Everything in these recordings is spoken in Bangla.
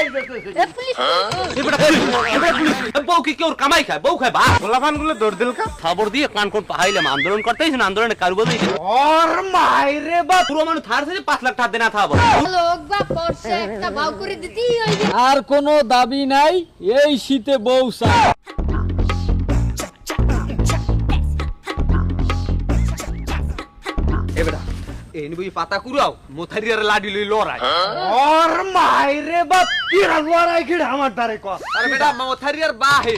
এ পুলিশ বউ কি কেউ কামাই খায়? বউ খায় ভাত। গোলাপানগুলো দৌড় দিল কা? খবর দিয়ে কান কোন পাহাইলাম আন্দোলন করতেই না আন্দোলনে কারু বলি ওর মাইরে বাপ পুরো মানুষ থার থেকে পাঁচ লাখ টাকা দেনা থাকব লোক বা পড়ছে একটা ভাও করে দিতেই হইবে। আর কোনো দাবি নাই এই শীতে বউ চাই এই নিবি পাতা কুড়াও মোথারিয়ার লাডি লই লড়াই। ওর মাইরে বাপ কি লড়াই কি আমার দ্বারে ক। আরে বেটা মোথারিয়ার বাহে।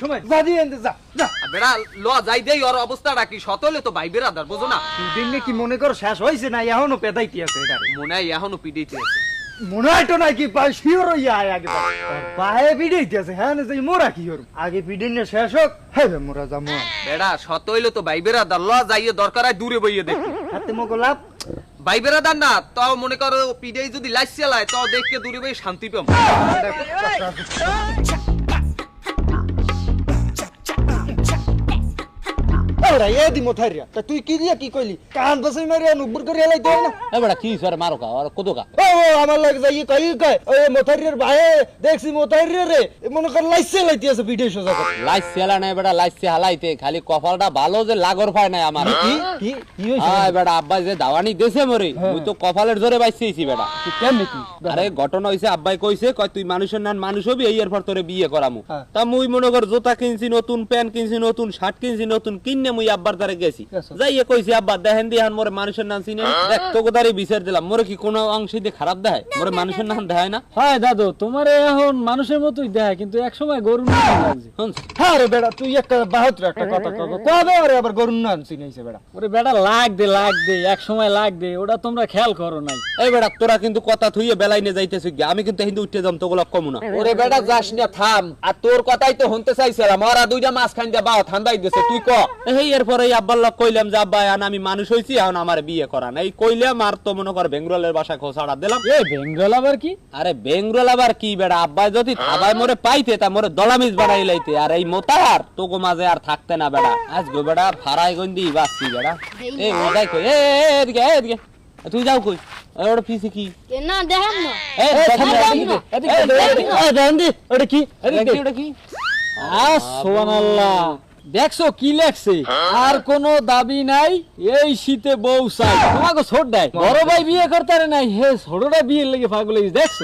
সময়। জাদি এনতে যা যা। বেটা ল যাই দেই ওর অবস্থাটা কি সতলে তো ভাই বেরাদার বোঝো না। দিন কি মনে কর শেষ হইছে না এখনও পেদাইতি আছে এটা মনে হয় এখনও আছে। মনে হয় তো নাকি পাই শিওর হইয়া আয় আগে পায়ে পিড়াইতে আছে হ্যাঁ না মোরা কি করব? আগে পিড়িন শেষ হোক হ্যাঁ মোরা সতইলে তো বাইবেরা ল যাইয়ে দরকার হয় দূরে বইয়ে দেখি। হাতে বেরাদার না তাও মনে করো যদি তাও দেখকে দূরে বই শান্তি পাম। ওরা এ দি মোথারিয়া তা তুই কি দিয়া কি কইলি কান বসাই মারি নুবুর করে হেলাই দেয় না এবারে কি সরে মারো কা আর কত কা ও ও, আমার লাগে যাই কই কই ওই মোথারিয়ার ভাই দেখছি মোথারিয়া রে মনে কর লাইছে লাইতে আছে ভিডিও সোজা করে লাইস সেলা নাই বেটা লাইস হালাইতে খালি কপালটা ভালো যে লাগর পায় নাই আমার কি কি কি হইছে আয় বেটা আব্বাই যে দাওয়ানি দেছে মরে মুই তো কপালের জোরে বাইছিছি বেটা আরে ঘটনা হইছে আব্বাই কইছে কয় তুই মানুষের নান মানুষ হবি এই এর পর তোরে বিয়ে করামু। তা মুই মনে কর জোতা কিনছি নতুন প্যান্ট কিনছি নতুন শার্ট কিনছি নতুন কিনে মুই আব্বার দ্বারে গেছি। যাইয়ে কইছি আব্বা দেখেন দি মোরে মানুষের নাম চিনে দেখ তোকে দ্বারে বিচার দিলাম। মোরে কি কোনো অংশে দিয়ে খারাপ দেখায়? মোরে মানুষের নাম দেখায় না? হয় দাদু তোমার এখন মানুষের মতোই দেয় কিন্তু এক সময় গরু না লাগছে হ্যাঁ রে বেড়া তুই একটা বাহাত্তর একটা কথা কব কবে আরে আবার গরুন না আনছি বেড়া? ওরে বেটা লাগ দে লাগ দে এক সময় লাগ দে ওটা তোমরা খেয়াল করো নাই। এই বেটা তোরা কিন্তু কথা থুইয়ে বেলাই নিয়ে যাইতেছিস গিয়া। আমি কিন্তু হিন্দু উঠতে যাম তোগুলো কমু না। ওরে বেটা যাস না থাম। আর তোর কথাই তো শুনতে চাইছিলাম ওরা দুইটা মাছ খান দিয়ে বাও ঠান্ডাই দিছে তুই ক? এই এরপর এই আব্বার লোক কইলাম যে আব্বা এখন আমি মানুষ হইছি এখন আমার বিয়ে করা নাই। কইলাম আর তো মনে কর বেঙ্গলের বাসা খোসাড়া দিলাম। এ বেঙ্গল আবার কি? আরে বেঙ্গল আবার কি বেড়া? আব্বাই যদি থাবাই মোরে পাইতে তা মোরে দলামিজ বাড়াই লাইতে। আর এই মোতার তোকে মাঝে আর থাকতে না বেড়া। আজ গো বেড়া ফারাই গন্দি বাসছি বেড়া। এ কই? এ এদিকে এদিকে। তুই যাও কই? ওটা পিছে কি? না দেখেন না। এ, দেখি, দেখি, এদিকে, ওটা কি? ওটা কি? সোয়ানাল্লাহ দেখছ কি লেখছে? আর কোন দাবি নাই, এই শীতে বউ চাই। তোমাকে ছোট দেয়। বড় ভাই বিয়ে করতে নাই, হে ছোটটা বিয়ে লেগে পাগল দেখছ?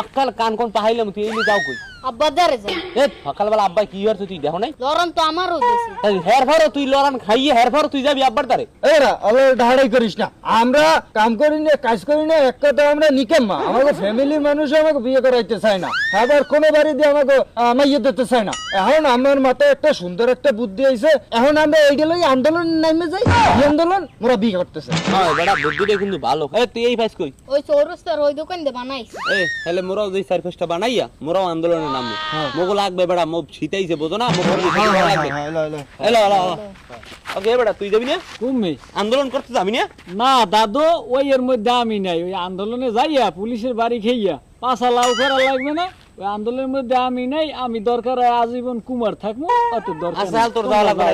এককাল কান কোন পাহাইলাম তুই এই যাও কই? আব্বা দারে যাই এ সকালবেলা আব্বাই কি হচ্ছে তুই? দেখো নাই? লরন তো আমারও দেশে হের ফারও তুই লড়ান খাইয়ে হের ফারও তুই যাবি আব্বার তারে এরা আবার ঢাড়াই করিস না। আমরা কাম করি না কাজ করি না এক কথা আমরা নিকেম্মা আমাকে ফ্যামিলির মানুষ আমাকে বিয়ে করাইতে চায় না। আবার কোনো বাড়ি দিয়ে আমাকে মাইয়ে দিতে চায় না। এখন আমার মাথায় একটা সুন্দর একটা বুদ্ধি আইছে। এখন আমরা এইটা লই আন্দোলন নামে যাই। আন্দোলন মোরা বিয়ে করতেছে। হ্যাঁ বেটা বুদ্ধিটা কিন্তু ভালো। এ তুই এই ফাইস কই? ওই চৌরস্তার ওই দোকান বানাইছে। এ তাহলে মোরাও যে সার্ফেসটা বানাইয়া মোরাও আন্দোলনে নামবো। মোগো লাগবে বেড়া মোব ছিটাইছে বোঝো না? মোগো লাগবে। এলো এলো এলো। ওকে বেড়া তুই যাবি না? তুমি আন্দোলন করতে যাবি না? না দাদু ওই এর মধ্যে আমি নাই। ওই আন্দোলনে যাইয়া পুলিশের বাড়ি খেইয়া। পাশা লাউ করা লাগবে না? ওই আন্দোলনের মধ্যে আমি নাই আমি দরকার হয় আজীবন কুমার থাকব অত দরকার আচ্ছা তোর যাওয়া লাগবে না